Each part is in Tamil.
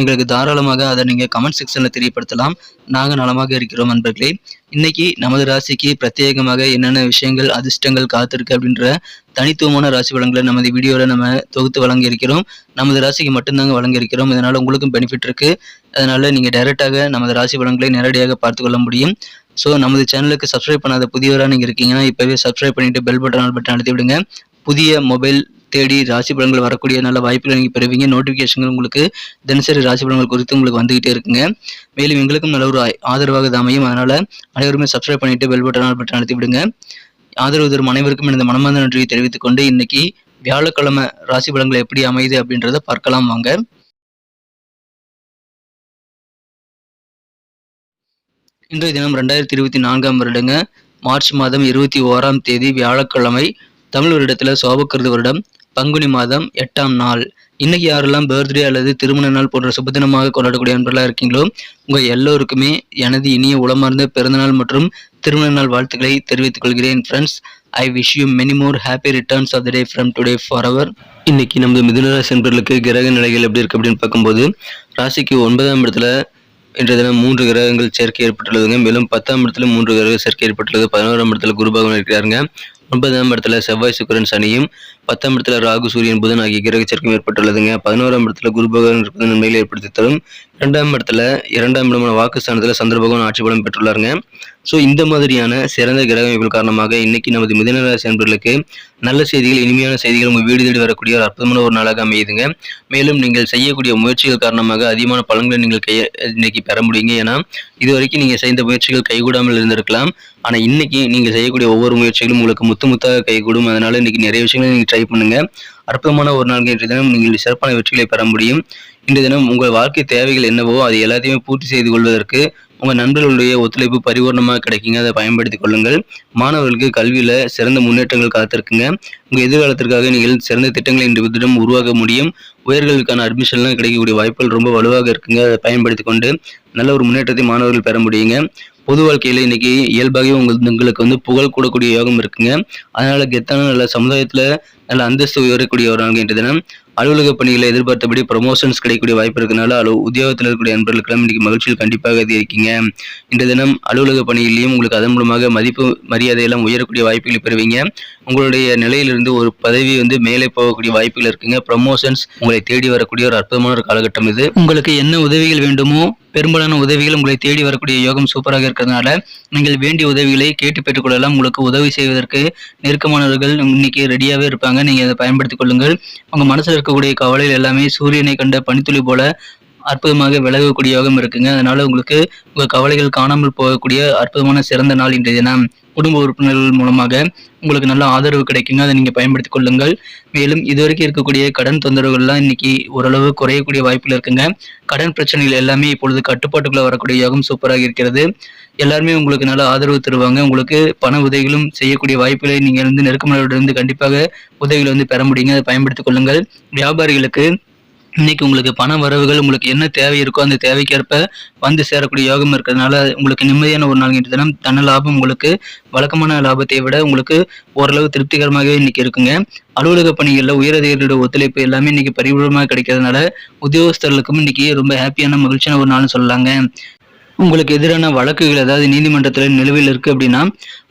எங்களுக்கு தாராளமாக அதை நீங்கள் கமெண்ட் செக்ஷனில் தெரியப்படுத்தலாம். நாங்கள் நலமாக இருக்கிறோம் நண்பர்களே. இன்னைக்கு நமது ராசிக்கு பிரத்யேகமாக என்னென்ன விஷயங்கள் அதிர்ஷ்டங்கள் காத்திருக்கு அப்படின்ற தனித்துவமான ராசி வளங்களை நமது வீடியோவில் நம்ம தொகுத்து வழங்கியிருக்கிறோம் நமது ராசிக்கு மட்டும்தாங்க வழங்கியிருக்கிறோம் இதனால் உங்களுக்கும் பெனிஃபிட் இருக்குது அதனால் நீங்கள் டைரெக்டாக நமது ராசி வளங்களை நேரடியாக பார்த்துக்கொள்ள முடியும். ஸோ நமது சேனலுக்கு சப்ஸ்கிரைப் பண்ணாத புதியவராக நீங்கள் இருக்கீங்கன்னா இப்போவே சப்ஸ்கிரைப் பண்ணிவிட்டு பெல் பட்டன் ஆல் பட்டன் அழுத்தி விடுங்க. புதிய மொபைல் தேடி ராசி பலன்கள் வரக்கூடிய நல்ல வாய்ப்புகளை நீங்கள் பெறுவீங்க. நோட்டிஃபிகேஷன்கள் உங்களுக்கு தினசரி ராசி பலன்கள் குறித்து உங்களுக்கு வந்துகிட்டே இருக்குங்க. மேலும் எங்களுக்கும் நல்ல ஒரு ஆதரவாக இது அமையும். அதனால் அனைவருமே சப்ஸ்கிரைப் பண்ணிவிட்டு பெல் பட்டன் ஆல் பட்டன் அழுத்தி விடுங்க. ஆதரவு தரும் அனைவருக்கும் எனது மனமார்ந்த நன்றியை தெரிவித்துக் கொண்டு இன்னைக்கு வியாழக்கிழமை ராசி பலன்கள் எப்படி அமையுது அப்படின்றத பார்க்கலாம் வாங்க. இன்றைய தினம் ரெண்டாயிரத்தி இருபத்தி நான்காம் வருடங்க. மார்ச் மாதம் இருபத்தி ஓராம் தேதி வியாழக்கிழமை தமிழ் வருடத்தில் சோபக்கிருது வருடம். பங்குனி மாதம் எட்டாம் நாள். இன்னைக்கு யாரெல்லாம் பர்த்டே அல்லது திருமண நாள் போன்ற சுபதினமாக கொண்டாடக்கூடிய அன்பர்களாக இருக்கீங்களோ உங்கள் எல்லோருக்குமே எனது இனிய உளமார்ந்த பிறந்தநாள் மற்றும் திருமண நாள் வாழ்த்துக்களை தெரிவித்துக் கொள்கிறேன் friends I wish you many more happy returns of the day from today for our இன்னைக்கு நமது மிதுனராசி நண்பர்களுக்கு கிரக நிலைகள் எப்படி இருக்கு அப்படின்னு பார்க்கும்போது ராசிக்கு ஒன்பதாம் இடத்துல இன்றைய தினம் மூன்று கிரகங்கள் சேர்க்கை ஏற்பட்டுள்ளதுங்க. மேலும் பத்தாம் இடத்துல மூன்று கிரக சேர்க்கை ஏற்பட்டுள்ளது. பதினோராம் இடத்துல குரு பகவான் இருக்கிறாருங்க. ஒன்பதாம் இடத்துல செவ்வாய் சுக்கரன் சனியும் பத்தாம் இடத்துல ராகு சூரியன் புதன் ஆகிய கிரக ஏற்பட்டுள்ளதுங்க. பதினோராம் இடத்துல குரு பகவான் இருப்பது நன்மைகளை ஏற்படுத்தி தரும். இரண்டாம் இடத்துல இரண்டாம் இடமான வாக்குஸ்தானத்தில் சந்திர பகவான் ஆட்சி பலம் பெற்றுள்ளாருங்க. ஸோ இந்த மாதிரியான சிறந்த கிரக அமைப்புகள் காரணமாக இன்னைக்கு நமது மிதன ராசி அன்பர்களுக்கு நல்ல செய்திகள் இனிமையான செய்திகள் உங்கள் வீடு தேடி வரக்கூடிய ஒரு அற்புதமான ஒரு நாளாக அமையுதுங்க. மேலும் நீங்கள் செய்யக்கூடிய முயற்சிகள் காரணமாக அதிகமான பலன்களை நீங்கள் கைய இன்னைக்கு பெற முடியுங்க. ஏன்னா இது வரைக்கும் நீங்கள் செய்த முயற்சிகள் கைகூடாமல் இருந்திருக்கலாம். ஆனால் இன்னைக்கு நீங்கள் செய்யக்கூடிய ஒவ்வொரு முயற்சிகளும் உங்களுக்கு முத்து முத்தாக கைகூடும். அதனால இன்னைக்கு நிறைய விஷயங்களை நீங்கள் ட்ரை பண்ணுங்க. அற்புதமான ஒரு நாள் இன்றைய தினம் நீங்கள் சிறப்பான வெற்றிகளை பெற முடியும். இன்றைய தினம் உங்கள் வாழ்க்கை தேவைகள் என்னவோ அது எல்லாத்தையுமே பூர்த்தி செய்து கொள்வதற்கு உங்கள் நண்பர்களுடைய ஒத்துழைப்பு பரிபூர்ணமாக கிடைக்குங்க. அதை பயன்படுத்திக் கொள்ளுங்கள். மாணவர்களுக்கு கல்வியில் சிறந்த முன்னேற்றங்கள் காத்திருக்குங்க. உங்கள் எதிர்காலத்திற்காக நீங்கள் சிறந்த திட்டங்களை இன்று தினம் உருவாக்க முடியும். உயர்களுக்கான அட்மிஷன்லாம் கிடைக்கக்கூடிய வாய்ப்புகள் ரொம்ப வலுவாக இருக்குங்க. அதை பயன்படுத்தி கொண்டு நல்ல ஒரு முன்னேற்றத்தை மாணவர்கள் பெற முடியுங்க. பொது வாழ்க்கையில் இன்னைக்கு இயல்பாகவே உங்கள் உங்களுக்கு வந்து புகழ் கூடக்கூடிய யோகம் இருக்குங்க. அதனால கெத்தான நல்ல சமுதாயத்தில் நல்ல அந்தஸ்து உயரக்கூடிய ஒரு நாள் தினம். அலுவலக பணிகளை எதிர்பார்த்தபடி ப்ரமோஷன்ஸ் கிடைக்கக்கூடிய வாய்ப்பு இருக்கனால அலு உத்தியோகத்தில் இருக்கக்கூடிய நண்பர்களுக்கெல்லாம் இன்னைக்கு மகிழ்ச்சியில் கண்டிப்பாக இருக்கீங்க இந்த தினம் அலுவலக பணியிலையும் உங்களுக்கு அதன் மூலமாக மதிப்பு மரியாதையெல்லாம் உயரக்கூடிய வாய்ப்புகளை பெறுவீங்க. உங்களுடைய நிலையிலிருந்து ஒரு பதவி வந்து மேலே போகக்கூடிய வாய்ப்புகள் இருக்குங்க. ப்ரமோஷன்ஸ் உங்களை தேடி வரக்கூடிய ஒரு அற்புதமான ஒரு காலகட்டம் இது. உங்களுக்கு என்ன உதவிகள் வேண்டுமோ பெரும்பாலான உதவிகள் உங்களை தேடி வரக்கூடிய யோகம் சூப்பராக இருக்கிறதுனால நீங்கள் வேண்டிய உதவிகளை கேட்டு பெற்றுக்கொள்ளலாம். உங்களுக்கு உதவி செய்வதற்கு நெருக்கமானவர்கள் இன்னைக்கு ரெடியாகவே இருப்பாங்க. நீங்கள் அதை பயன்படுத்திக் கொள்ளுங்கள். உங்கள் மனசில் இருக்கக்கூடிய கவலைகள் எல்லாமே சூரியனை கண்ட பனித்துளி போல அற்புதமாக விலகக்கூடிய யோகம் இருக்குங்க. அதனால உங்களுக்கு உங்கள் கவலைகள் காணாமல் போகக்கூடிய அற்புதமான சிறந்த நாள் இன்றைய தினம். குடும்ப உறுப்பினர்கள் மூலமாக உங்களுக்கு நல்ல ஆதரவு கிடைக்குங்க. அதை நீங்கள் பயன்படுத்திக் கொள்ளுங்கள். மேலும் இதுவரைக்கும் இருக்கக்கூடிய கடன் தொந்தரவுகள்லாம் இன்னைக்கு ஓரளவு குறையக்கூடிய வாய்ப்பில் இருக்குங்க. கடன் பிரச்சனைகள் எல்லாமே இப்பொழுது கட்டுப்பாட்டுக்குள்ளே வரக்கூடிய யோகம் சூப்பராக இருக்கிறது. எல்லாருமே உங்களுக்கு நல்ல ஆதரவு தருவாங்க. உங்களுக்கு பண உதவிகளும் செய்யக்கூடிய வாய்ப்புகளை நீங்கள் வந்து நெருக்கமானவர்களிடம் கண்டிப்பாக உதவிகளை வந்து பெற முடியுங்க. அதை பயன்படுத்திக் கொள்ளுங்கள். வியாபாரிகளுக்கு இன்னைக்கு உங்களுக்கு பண வரவுகள் உங்களுக்கு என்ன தேவை இருக்கோ அந்த தேவைக்கேற்ப வந்து சேரக்கூடிய யோகம் இருக்கிறதுனால உங்களுக்கு நிம்மதியான ஒரு நாள் தினம். தன லாபம் உங்களுக்கு வழக்கமான லாபத்தை விட உங்களுக்கு ஓரளவு திருப்திகரமாகவே இன்னைக்கு இருக்குங்க. அலுவலக பணிகளில் உயரதிகாரியோட ஒத்துழைப்பு எல்லாமே இன்னைக்கு பரிபூர்ணமாக கிடைக்கிறதுனால உத்தியோகஸ்தர்களுக்கும் இன்னைக்கு ரொம்ப ஹாப்பியான மகிழ்ச்சியான ஒரு நாள்னு சொல்லலாங்க. உங்களுக்கு எதிரான வழக்குகள் ஏதாவது நீதிமன்றத்தில் நிலுவையில் இருக்குது அப்படின்னா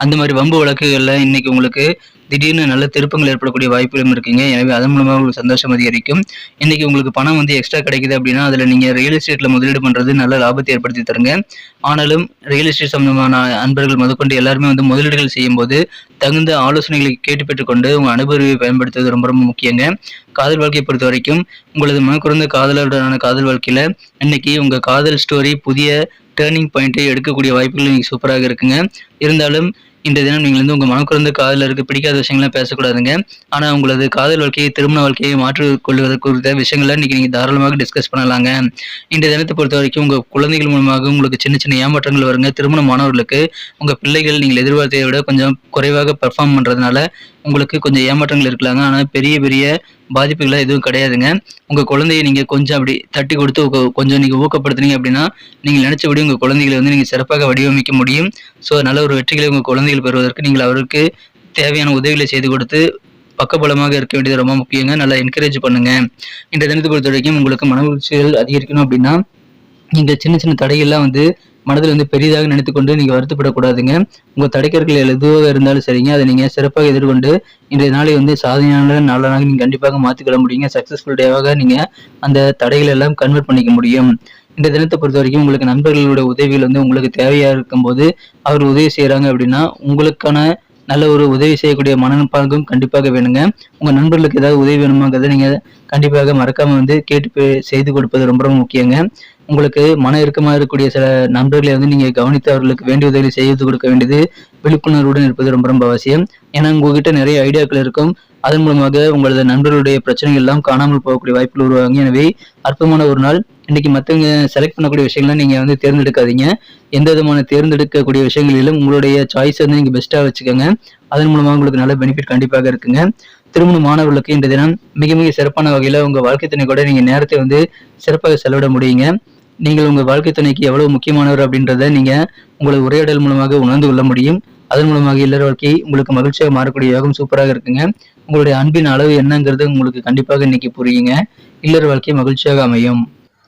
அந்த மாதிரி வம்பு வழக்குகளில் இன்னைக்கு உங்களுக்கு திடீர்னு நல்ல திருப்பங்கள் ஏற்படக்கூடிய வாய்ப்புகளும் இருக்குங்க. எனவே அதன் மூலமாக உங்களுக்கு சந்தோஷம் அதிகரிக்கும். இன்னைக்கு உங்களுக்கு பணம் வந்து எக்ஸ்ட்ரா கிடைக்குது அப்படின்னா அதில் நீங்கள் ரியல் எஸ்டேட்டில் முதலீடு பண்ணுறது நல்ல லாபத்தை ஏற்படுத்தி தருங்க. ஆனாலும் ரியல் எஸ்டேட் சம்பந்தமான அன்பர்கள் முதற்கொண்டு எல்லாருமே வந்து முதலீடுகள் செய்யும்போது தகுந்த ஆலோசனைகளை கேட்டு பெற்றுக்கொண்டு உங்கள் அனுபவத்தை பயன்படுத்துவது ரொம்ப ரொம்ப முக்கியங்க. காதல் வாழ்க்கையை பொறுத்த வரைக்கும் உங்களது மனக்குறந்த காதலருடனான காதல் வாழ்க்கையில் இன்னைக்கு உங்கள் காதல் ஸ்டோரி புதிய டேர்னிங் பாயிண்ட்டை எடுக்கக்கூடிய வாய்ப்புகள் இன்னைக்கு சூப்பராக இருக்குங்க. இருந்தாலும் இந்த தினம் நீங்கள் வந்து உங்கள் மனக்குறந்த காதலருக்கு பிடிக்காத விஷயங்கள்லாம் பேசக்கூடாதுங்க. ஆனால் உங்களது காதல் வாழ்க்கையை திருமண வாழ்க்கையை மாற்றிக் கொள்வதற்கு குறித்த விஷயங்களை இன்னைக்கு நீங்கள் தாராளமாக டிஸ்கஸ் பண்ணலாங்க. இந்த தினத்தை பொறுத்த வரைக்கும் உங்கள் குழந்தைகள் மூலமாக உங்களுக்கு சின்ன சின்ன ஏமாற்றங்கள் வருங்க. திருமணமானவர்களுக்கு உங்கள் பிள்ளைகள் நீங்கள் எதிர்பார்த்ததை விட கொஞ்சம் குறைவாக பெர்ஃபார்ம் பண்ணுறதுனால உங்களுக்கு கொஞ்சம் ஏமாற்றங்கள் இருக்கலாங்க. ஆனால் பெரிய பெரிய பாதிப்புகள் எதுவும் கிடையாதுங்க. உங்கள் குழந்தைய நீங்கள் கொஞ்சம் அப்படி தட்டி கொடுத்து கொஞ்சம் நீங்கள் ஊக்கப்படுத்துனீங்க அப்படின்னா நீங்கள் நினச்சபடி உங்கள் குழந்தைகளை வந்து நீங்கள் சிறப்பாக வடிவமைக்க முடியும். ஸோ நல்ல ஒரு வெற்றிகளை உங்கள் குழந்தைகள் பெறுவதற்கு நீங்கள் அவருக்கு தேவையான உதவிகளை செய்து கொடுத்து பக்கபலமாக இருக்க வேண்டியது ரொம்ப முக்கியங்க. நல்லா என்கரேஜ் பண்ணுங்க. இந்த தினத்தை பொறுத்த வரைக்கும் உங்களுக்கு மன மகிழ்ச்சிகள் அதிகரிக்கணும் அப்படின்னா இந்த சின்ன சின்ன தடைகள்லாம் வந்து மனதில் வந்து பெரிதாக நினைத்துக்கொண்டு நீங்கள் வருத்தப்படக்கூடாதுங்க. உங்கள் தடைக்கற்கள் எதுவாக இருந்தாலும் சரிங்க. அதை நீங்கள் சிறப்பாக எதிர்கொண்டு இன்றைய நாளை வந்து சாதனையான நாளாக நீங்கள் கண்டிப்பாக மாற்றிக்கொள்ள முடியுங்க. சக்ஸஸ்ஃபுல் டேவாக நீங்கள் அந்த தடைகள் எல்லாம் கன்வெர்ட் பண்ணிக்க முடியும். இந்த தினத்தை பொறுத்த வரைக்கும் உங்களுக்கு நண்பர்களோட உதவிகள் வந்து உங்களுக்கு தேவையா இருக்கும்போது அவர் உதவி செய்கிறாங்க அப்படின்னா உங்களுக்கான நல்ல ஒரு உதவி செய்யக்கூடிய மனப்பாங்கும் கண்டிப்பாக வேணுங்க. உங்க நண்பர்களுக்கு ஏதாவது உதவி வேணுமாங்கிறத நீங்க கண்டிப்பாக மறக்காம வந்து கேட்டு செய்து கொடுப்பது ரொம்ப ரொம்ப முக்கியங்க. உங்களுக்கு மன இறுக்கமாக இருக்கக்கூடிய சில நண்பர்களை வந்து நீங்கள் கவனித்து அவர்களுக்கு வேண்டிய உதவி செய்து கொடுக்க வேண்டியது விழிப்புணர்வுடன் இருப்பது ரொம்ப ரொம்ப அவசியம். ஏன்னா உங்ககிட்ட நிறைய ஐடியாக்கள் இருக்கும். அதன் மூலமாக உங்களது நண்பர்களுடைய பிரச்சனைகள் எல்லாம் காணாமல் போகக்கூடிய வாய்ப்புகள் உருவாங்க எனவே அற்பமான ஒரு நாள். இன்னைக்கு மற்றவங்க செலக்ட் பண்ணக்கூடிய விஷயங்களை நீங்கள் வந்து தேர்ந்தெடுக்காதீங்க. எந்த விதமான தேர்ந்தெடுக்கக்கூடிய விஷயங்களிலும் உங்களுடைய சாய்ஸ் வந்து நீங்கள் பெஸ்ட்டாக வச்சுக்கோங்க. அதன் மூலமாக உங்களுக்கு நல்ல பெனிஃபிட் கண்டிப்பாக இருக்குங்க. திருமண மாணவர்களுக்கு இந்த தினம் மிக மிக சிறப்பான வகையில் உங்கள் வாழ்க்கை துணை கூட நீங்கள் நேரத்தை வந்து சிறப்பாக செலவிட முடியுங்க. நீங்கள் உங்கள் வாழ்க்கை துணைக்கு எவ்வளவு முக்கியமானவர் அப்படின்றத நீங்கள் உங்களை உரையாடல் மூலமாக உணர்ந்து கொள்ள முடியும். அதன் மூலமாக இல்லற வாழ்க்கை உங்களுக்கு மகிழ்ச்சியாக மாறக்கூடிய யோகம் சூப்பராக இருக்குங்க. உங்களுடைய அன்பின் அளவு என்னங்கிறது உங்களுக்கு கண்டிப்பாக இன்னைக்கு புரியுங்க. இல்லற வாழ்க்கை மகிழ்ச்சியாக அமையும்.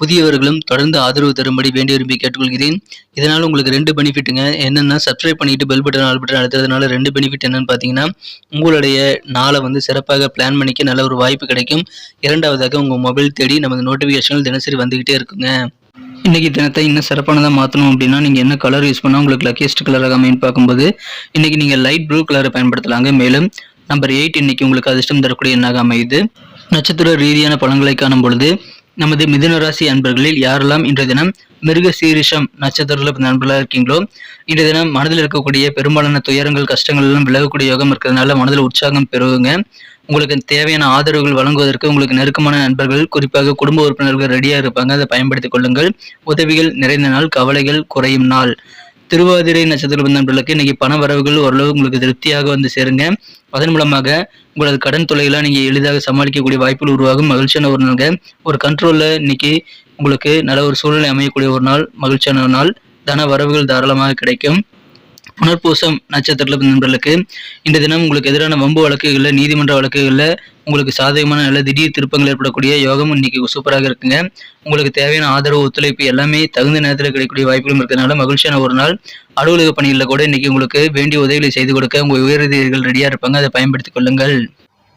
புதியவர்களும் தொடர்ந்து ஆதரவு தரும்படி வேண்டி விரும்பி கேட்டுக்கொள்கிறேன். இதனால் உங்களுக்கு ரெண்டு பெனிஃபிட்டுங்க என்னென்னா சப்ஸ்கிரைப் பண்ணிட்டு பெல் பட்டன் ஆல் பட்டன் அழுத்துறதுனால ரெண்டு பெனிஃபிட் என்னன்னு பார்த்தீங்கன்னா உங்களுடைய நாளை வந்து சிறப்பாக பிளான் பண்ணிக்க நல்ல ஒரு வாய்ப்பு கிடைக்கும். இரண்டாவதாக உங்கள் மொபைல் தேடி நமது நோட்டிஃபிகேஷன்கள் தினசரி வந்துக்கிட்டே இருக்குங்க. இன்றைக்கி தினத்தை இன்னும் சிறப்பானதாக மாற்றணும் அப்படின்னா நீங்கள் என்ன கலர் யூஸ் பண்ணால் உங்களுக்கு லக்கியஸ்ட் கலராக அமைன்னு பார்க்கும்போது இன்றைக்கி நீங்கள் லைட் ப்ளூ கலரை பயன்படுத்தலாங்க. மேலும் நம்பர் எயிட் இன்றைக்கி உங்களுக்கு அதிர்ஷ்டம் தரக்கூடிய எண்ணாக அமையுது. நட்சத்திர ரீதியான பழங்களை காணும் பொழுது நமது மிதுன ராசி அன்பர்களில் யாரெல்லாம் இன்றைய தினம் மிருக சீரிஷம் நட்சத்திரத்தில் நண்பர்களாக இருக்கீங்களோ இன்றைய தினம் மனதில் இருக்கக்கூடிய பெரும்பாலான துயரங்கள் கஷ்டங்கள் எல்லாம் விலகக்கூடிய யோகம் இருக்கிறதுனால மனதில் உற்சாகம் பெறுவங்க உங்களுக்கு தேவையான ஆதரவுகள் வழங்குவதற்கு உங்களுக்கு நெருக்கமான நண்பர்கள் குறிப்பாக குடும்ப உறுப்பினர்கள் ரெடியாக இருப்பாங்க. அதை பயன்படுத்திக் கொள்ளுங்கள். உதவிகள் நிறைந்த நாள் கவலைகள் குறையும் நாள். திருவாதிரை நட்சத்திர நண்பர்களுக்கு இன்னைக்கு பண வரவுகள் ஓரளவு உங்களுக்கு திருப்தியாக வந்து சேருங்க. அதன் மூலமாக உங்களது கடன் தொலைகளாக நீங்கள் எளிதாக சமாளிக்கக்கூடிய வாய்ப்புகள் உருவாகும். மகிழ்ச்சியான ஒரு நாள் ஒரு கண்ட்ரோலில் இன்னைக்கு உங்களுக்கு நல்ல ஒரு சூழ்நிலை அமையக்கூடிய ஒரு நாள். மகிழ்ச்சியான ஒரு நாள். தன வரவுகள் தாராளமாக கிடைக்கும். புனர்பூசம் நட்சத்திரத்தில் நண்பர்களுக்கு இந்த தினம் உங்களுக்கு எதிரான வம்பு வழக்குகளில் நீதிமன்ற வழக்குகளில் உங்களுக்கு சாதகமான நல்ல திடீர் திருப்பங்கள் ஏற்படக்கூடிய யோகம் இன்னைக்கு சூப்பராக இருக்குங்க. உங்களுக்கு தேவையான ஆதரவு ஒத்துழைப்பு எல்லாமே தகுந்த நேரத்தில் கிடைக்கக்கூடிய வாய்ப்புகளும் இருக்கிறதுனால மகிழ்ச்சியான ஒரு நாள். அலுவலக பணிகளில் கூட இன்னைக்கு உங்களுக்கு வேண்டிய உதவிகளை செய்து கொடுக்க உங்கள் உயரதிகள் ரெடியாக இருப்பாங்க. அதை பயன்படுத்திக் கொள்ளுங்கள்.